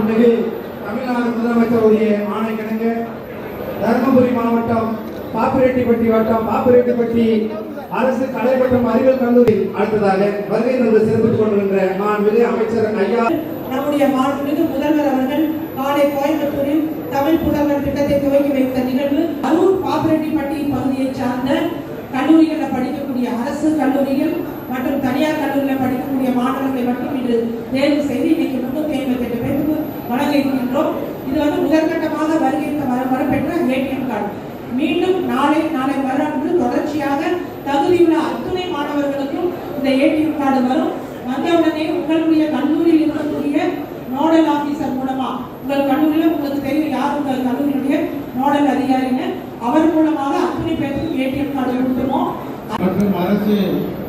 மாண்புமிகு தமிழ்நாடு முதலமைச்சருடைய ஆணை கிடங்க தருமபுரி மாவட்டம் பாப்பிரெட்டிப்பட்டி வட்டம் பாப்பிரெட்டிப்பட்டி அரசு கலை மற்றும் அறிவியல் கல்லூரி. அடுத்ததாக வருகை தந்து சிறப்பித்துக் கொண்டிருக்கின்ற மாண்புமிகு அமைச்சர் ஐயா. நம்முடைய மாண்புமிகு முதல்வர் அவர்கள் காலை கோயம்புத்தூரில் தமிழ் புதல்வர் திட்டத்தை துவக்கி வைத்த நிகழ்வு அரூர் பாப்பிரெட்டிப்பட்டி பகுதியைச் சார்ந்த கல்லூரிகளில் படிக்கக்கூடிய அரசு கல்லூரிகள் மற்றும் தனியார் கல்லூரியில் படிக்கக்கூடிய மாணவர்களை மட்டும் இன்று தேர்வு செய்து இன்னைக்கு முன்னூத்தி ஐம்பத்தி எட்டு வழங்க இருக்கின்றோம் இது வந்து முதற்கட்டமாக வருகின்ற வர வரப்பெற்ற ஏடிஎம் கார்டு. மீண்டும் நாளை நாளை மறுநாள் தொடர்ச்சியாக தகுதியுள்ள அத்துணை மாணவர்களுக்கும் இந்த ஏடிஎம் கார்டு வரும். வந்தவுடனே உங்களுடைய கல்லூரியில் இருக்கக்கூடிய நோடல் ஆபீசர் மூலமா உங்கள் கல்லூரியில் உங்களுக்கு தெரியும் யார் உங்கள் கல்லூரியுடைய நோடல் அதிகாரின்னு அவர் மூலமாக அத்தனை பேருக்கும் ஏடிஎம் கார்டு கொடுத்துருவோம். மற்றும் அரசு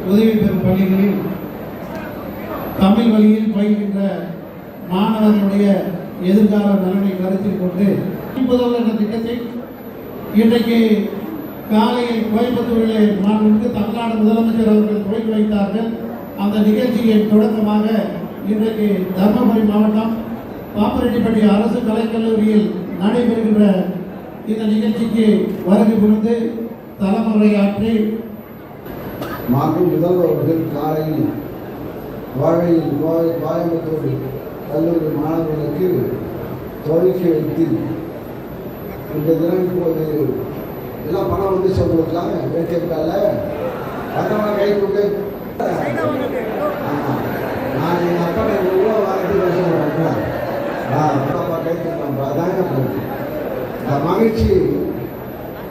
உதவி பெறும் பள்ளிகளில் தமிழ் வழியில் பயில்கின்ற மாணவர்களுடைய எதிர்கால நலனை கருத்தில் கொண்டு இப்போதுள்ள இந்த திட்டத்தை இன்றைக்கு காலையில் கோயம்புத்தூரிலே மாண்புமிகு தமிழ்நாடு முதலமைச்சர் அவர்கள் துவக்கி வைத்தார்கள். அந்த நிகழ்ச்சியின் தொடக்கமாக இன்றைக்கு தர்மபுரி மாவட்டம் பாப்பரெட்டிப்பட்டி அரசு கலைக்கல்லூரியில் நடைபெறுகின்ற இந்த நிகழ்ச்சிக்கு வருகை புரிந்து தலைமுறையாற்றி மாண்பு முதல்வர் அவர்கள் காலையில் வாழையில் கோயம்புத்தூரில் கோயம்புத்தூர் கல்லூரி மாணவர்களுக்கு துவக்கி வைத்து இந்த தினம் இப்போது எல்லாம் பணம் வந்து சொல்லுவதுலாம் ஏடிஎம்கால? பத்திரமா கை கொடுத்து. நான் எங்கள் அப்பா ரூபா வாங்கிட்டு பேசுகிறேன் ஆ அப்பா கை கொடுத்தாங்க அதாங்க இந்த மகிழ்ச்சி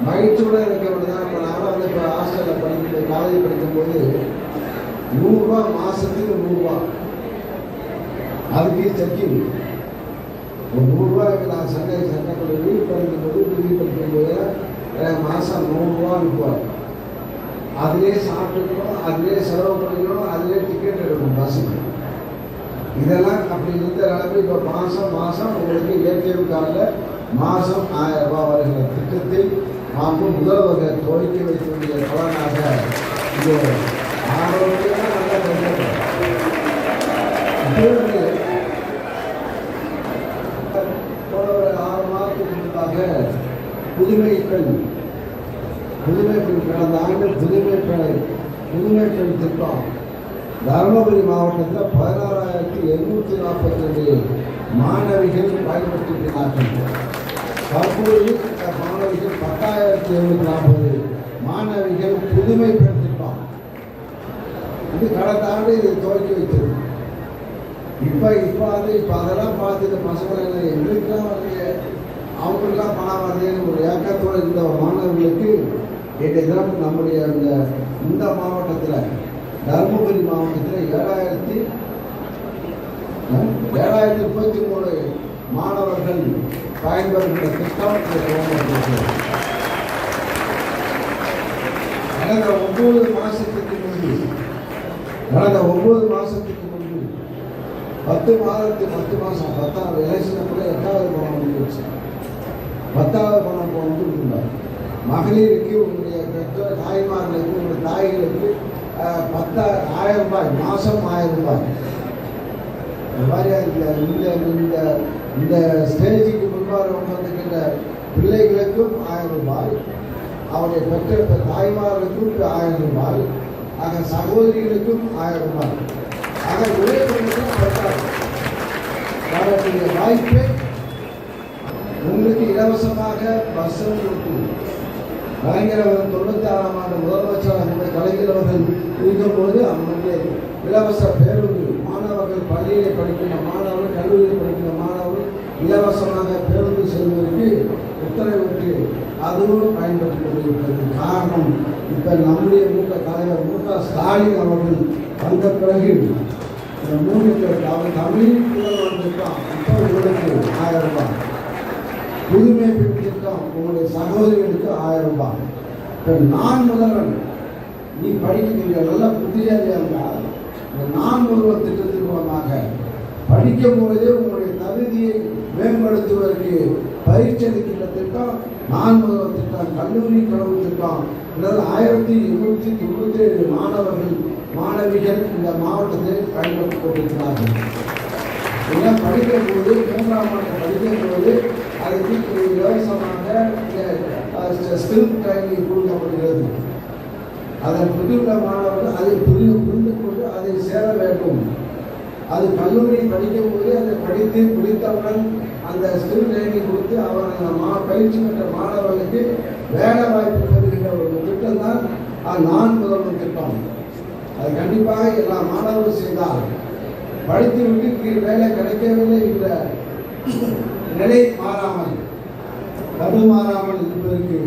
மகிழ்ச்சியோடு இருக்கிறவங்க தான் இப்போ நானும் வந்து இப்போ ஹாஸ்டலில் படிக்கும் காலேஜ் படிக்கும்போது நூறுரூவா மாதத்துக்கு நூறுரூவா அதுக்கு சர்ச்சை ஒரு நூறுரூவாய்க்கு நான் சண்டை சண்டை கல்லூரி படிக்கும்போது டிகிரி படிக்கும்போது எனக்கு மாதம் நூறுரூவா அனுப்புவார் அதிலே சாப்பிட்டுக்கணும் அதிலே செலவு பண்ணிக்கணும் அதிலே டிக்கெட் எடுக்கணும் பஸ்ஸுக்கு. இதெல்லாம் அப்படி இருந்த அளவு இப்போ மாதம் மாதம் உங்களுக்கு ஏடிஎம் கார்டில் மாதம் ஆயிரம் ரூபாய் வருகிற திட்டத்தை மாண்பு முதல்வர் துவக்கி வைக்கக்கூடிய பலனாக இது. ஆரோக்கியமாக நல்லா குறிப்பாக புதுமை பெண் புதுமை பெண் கடந்த ஆண்டு புதுமை பெண் புதுமை பெண் திட்டம். தருமபுரி மாவட்டத்தில் பதினாறாயிரத்தி எண்ணூற்றி நாற்பத்தி ரெண்டு மாணவிகள் பயன்படுத்தினார்கள் தற்போது மாணவிகள் பத்தாயிரத்தி எழுநூற்றி நாற்பது மாணவிகள் புதுமை பெண் திட்டம். இது கடந்த ஆண்டு இது துவக்கி வைத்தது. இப்போ இப்போ வந்து இப்போ அதெல்லாம் பார்த்துட்டு பசங்களை எங்களுக்கெல்லாம் வரலையே அவங்களுக்கெல்லாம் பணம் ஒரு ஏக்கத்தோடு இருந்த மாணவர்களுக்கு இன்றைய தினம் நம்முடைய இந்த இந்த மாவட்டத்தில் தருமபுரி மாவட்டத்தில் ஏழாயிரத்தி ஏழாயிரத்தி முப்பத்தி மூணு மாணவர்கள் பயன்பெறுகின்ற திட்டம் கடந்த ஒன்பது மாதத்துக்கு முன்பு கடந்த ஒன்பது மாதத்துக்கு முன்பு பத்து மாதத்து பத்து மாதம் பத்தாவது எலெக்ஷன் கூட எட்டாவது மாதம் வந்துருச்சு பத்தாவது பணம் கொண்டு இருந்தார் மகளிருக்கு உங்களுடைய பெற்றோர் தாய்மார்களுக்கு உங்களுடைய தாய்களுக்கு பத்தா ஆயிரம் ரூபாய் மாதம் ஆயிரம் ரூபாய். இந்த மாதிரி இந்த இந்த இந்த ஸ்டேஜுக்கு முன்பாக வந்திருக்கின்ற பிள்ளைகளுக்கும் ஆயிரம் ரூபாய் அவருடைய பெற்ற தாய்மார்களுக்கும் ஆயிரம் ரூபாய் ஆக சகோதரிகளுக்கும் ஆயிரம் ரூபாய். ஆக ஒரே பெண்ணுக்கும் பத்தாயிரம் வரக்கூடிய வாய்ப்பை இலவசமாக பஸ்ஸும் ஓட்டு கலைஞர் ஆறாம் ஆண்டு முதலமைச்சர் நம்முடைய கலைஞர் அவர்கள் இருக்கும்போது அவங்களுடைய இலவச பேருந்து மாணவர்கள் பள்ளியில் படிக்கின்ற மாணவர்கள் கல்லூரியில் படிக்கின்ற மாணவர்கள் இலவசமாக பேருந்து செல்வதற்கு உத்தரவிட்டு அதுவும் பயன்பட்டு கொண்டிருக்கிறது. காரணம் இப்போ நம்முடைய மூத்த தலைவர் மு க ஸ்டாலின் அவர்கள் வந்த பிறகு மூணு அவர் தமிழ் புலவர் இப்போ உங்களுக்கு ஆயிரம் ரூபாய். புதுமை பெண் திட்டம் உங்களுடைய சகோதரிகளுக்கு ஆயிரம் ரூபாய். இப்போ நான் முதல்வன். நீ படிக்கிறீங்க நல்ல புத்திசாலியாக இருந்தால் இந்த நான் முதல்வர் திட்டத்தின் மூலமாக படிக்கும் பொழுதே உங்களுடைய தகுதியை மேம்படுத்துவதற்கு பயிற்சி அளிக்கின்ற திட்டம் நான் முதல்வர் திட்டம் கல்லூரி கனவு திட்டம். இதனால் ஆயிரத்தி எழுநூற்றி தொண்ணூற்றி ஏழு மாணவர்கள் மாணவிகள் இந்த மாவட்டத்தில் பயன்படுத்திக் கொண்டிருக்கிறார்கள். ஏன்னா படிக்கும் போது மூன்றாம் ஆண்டு படிக்கிற போது அதுக்கு ஒரு இலவசமாக ஸ்கில் ட்ரைனிங் கொடுக்கப்படுகிறது. அதன் புரிந்த மாணவர்கள் அதை புரிந்து புரிந்து கொண்டு அதை சேர வேண்டும். அது கல்லூரி படிக்கும் போது அதை படித்து முடித்தவுடன் அந்த ஸ்கில் ட்ரைனிங் கொடுத்து அவர் அந்த மா பயிற்சி பெற்ற மாணவர்களுக்கு வேலை வாய்ப்பு பெறுகின்ற ஒரு திட்டம் தான் நான் முதல்வர் திட்டம். அது கண்டிப்பாக எல்லா மாணவர்களும் செய்தார்கள் படித்து விட்டு கீழ் வேலை கிடைக்கவில்லை என்ற நிலை மாறாமல் தடுமாறாமல் இருப்பதற்கு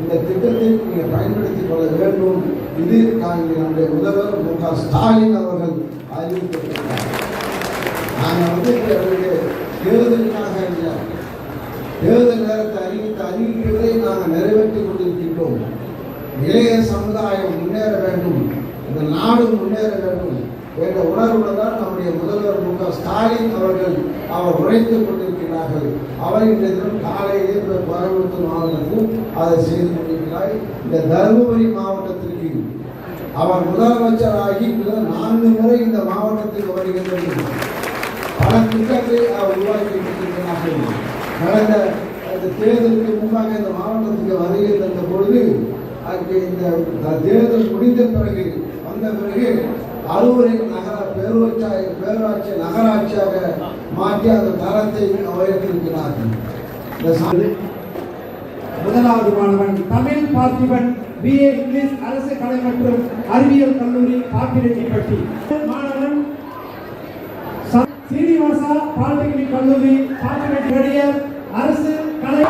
இந்த திட்டத்தை நீங்கள் பயன்படுத்திக் கொள்ள வேண்டும். இது நம்முடைய முதல்வர் மு. க. ஸ்டாலின் அவர்கள் அறிவித்திருக்கிறார் நாங்கள் வந்து அவருக்கு தேர்தலுக்காக இல்லை. தேர்தல் நேரத்தை அறிவித்த அறிவிப்புகளை நாங்கள் நிறைவேற்றிக் கொண்டிருக்கின்றோம். இளைய சமுதாயம் முன்னேற வேண்டும். இந்த நாடு முன்னேற வேண்டும். என்ற உணர்வுடன் தான் நம்முடைய முதல்வர் மு க. ஸ்டாலின் அவர்கள் அவர் உழைத்து கொண்டிருக்கிறார்கள். அவர் இன்றைய தினம் காலையிலே இப்ப கோயம்புத்தூர் மாவட்டத்தில் அதை செய்து கொண்டிருக்கிறார். இந்த தருமபுரி மாவட்டத்திற்கு அவர் முதலமைச்சராகி நான்கு முறை இந்த மாவட்டத்திற்கு வருகின்றது. பல திட்டங்களை அவர் உருவாக்கி கொண்டிருக்கிறார்கள் கடந்த அந்த தேர்தலுக்கு முன்பாக இந்த மாவட்டத்துக்கு வருகை தந்த பொழுது அங்கே இந்த தேர்தல் முடிந்த பிறகு வந்த பிறகு அறுவரை நகர பேரூராட்சி பேரூராட்சி நகராட்சியாக மாற்றி அந்த தரத்தை உயர்த்திருக்கிறார்கள் முதலாவது மாணவன் தமிழ் பார்த்திபன் பிஏ இங்கிலீஷ் அரசு கலை மற்றும் அறிவியல் கல்லூரி பாப்பிரெட்டிப்பட்டி. மாணவன் சீனிவாசா பாலிடெக்னிக் கல்லூரி பாப்பிரெட்டி அரசு கலை